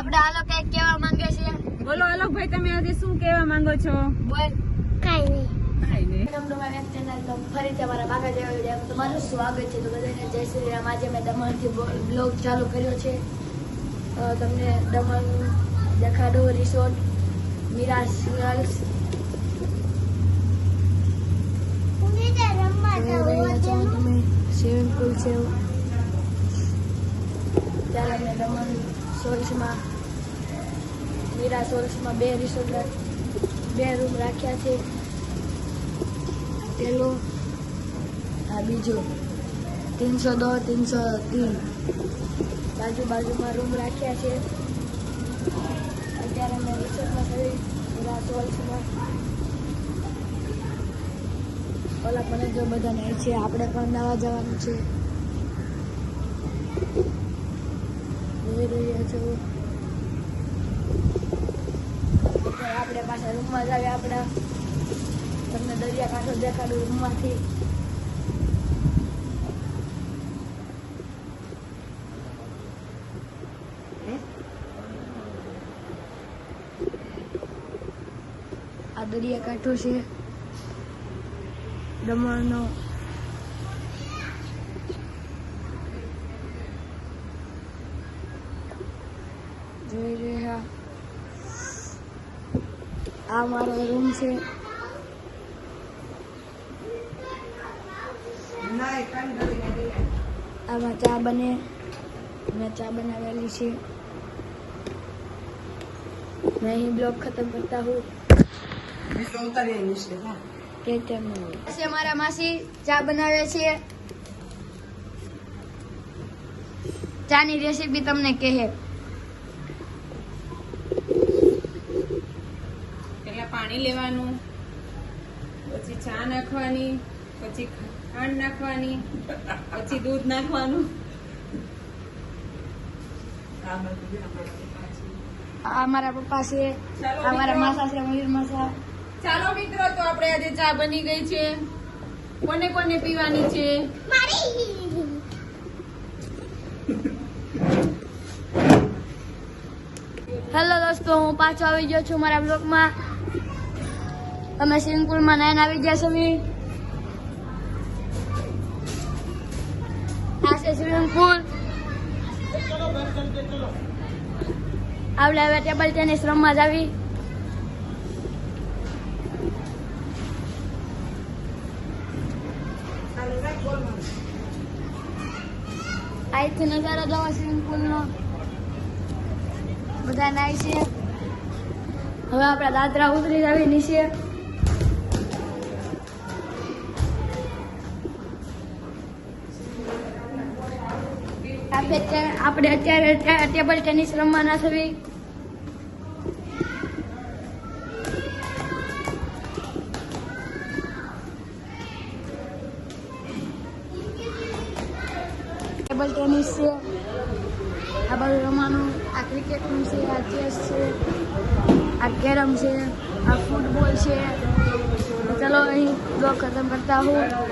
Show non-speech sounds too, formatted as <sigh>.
આપણે આ લોકો કંઈક કહેવા માંગે છે? બોલો અલોકભાઈ તમે આજે શું કહેવા માંગો છો? બોલ. કઈ નહીં. કાંઈ નહીં. નમનમા વેબ ચેનલ તો ફરીથી અમારા બાગા જેવા તમારું સ્વાગત છે તો બધાને જય શ્રી રામ. આજે મેં દમણથી બ્લોગ ચાલુ કર્યો છે. તમને દમણ દેખાડો રિસોર્ટ મીરા સિંગલ્સ ઊંઘી જા રમવા જોઈ રહ્યા છો જવું તમે સ્વિમિંગ પુલ છે. ત્યારે અમે દમણ સોલ્સમાં, મીરા સોલ્સમાં બે રિસોર્ટ બે રૂમ રાખ્યા છે. પેલો, આ બીજો, ત્રણસો દો, ત્રણસો ત્રણ. બાજુ બાજુમાં રૂમ રાખ્યા છે. અત્યારે અમે રિસોર્ટમાં કરી, મીરા સોલ્સમાં. ઓલા પણ જો બધા નહીં છે, આપણે પણ નવા જવાનું છે. જોઈ રહ્યા છો. આપણે પાછા રૂમમાં જ આવ્યા આપણા. તમને દરિયા કાંઠો દેખાડું રૂમમાંથી. આ દરિયા કાંઠો છે. દમણનો જોઈ રહ્યા. આ મારો રૂમ છે. આમાં ચા બને. મેં ચા બનાવેલી છે. મેં અહીં બ્લોગ ખતમ કરતા હું મારા માસી ચા બનાવે છે. ચા ની રેસીપી તમને કહે. પાણી લેવાનું પછી ચા નાખવાની પછી ખાંડ નાખવાની પછી દૂધ નાખવાનું. અમારા પપ્પા છે અમારા માસા છે મયુર માસા. ચાલો મિત્રો તો આપણે આજે ચા બની ગઈ છે. કોને કોને પીવાની છે? હેલો <laughs> દોસ્તો હું પાછો આવી ગયો છું મારા બ્લોગમાં અમે સ્વિમિંગ પુલમાં નાઈને આવી ગયા છે આ સ્વિમિંગ પુલ આપણે હવે ટેબલ ટેનિસ રમવા જ આવી અહીંથી નજારો જોવા સ્વિમિંગ પુલનો બધા નાય છે. હવે આપણા દાદરા ઉતરી જવી નીચે. આપણે આપણે અત્યારે ટેબલ ટેનિસ રમવાના થવી ટેબલ ટેનિસ છે. આ બધું રમવાનું. આ ક્રિકેટનું છે, આ ચેસ છે, આ કેરમ છે, આ ફૂટબોલ છે. ચલો અહીં બ્લોગ ખતમ કરતા હું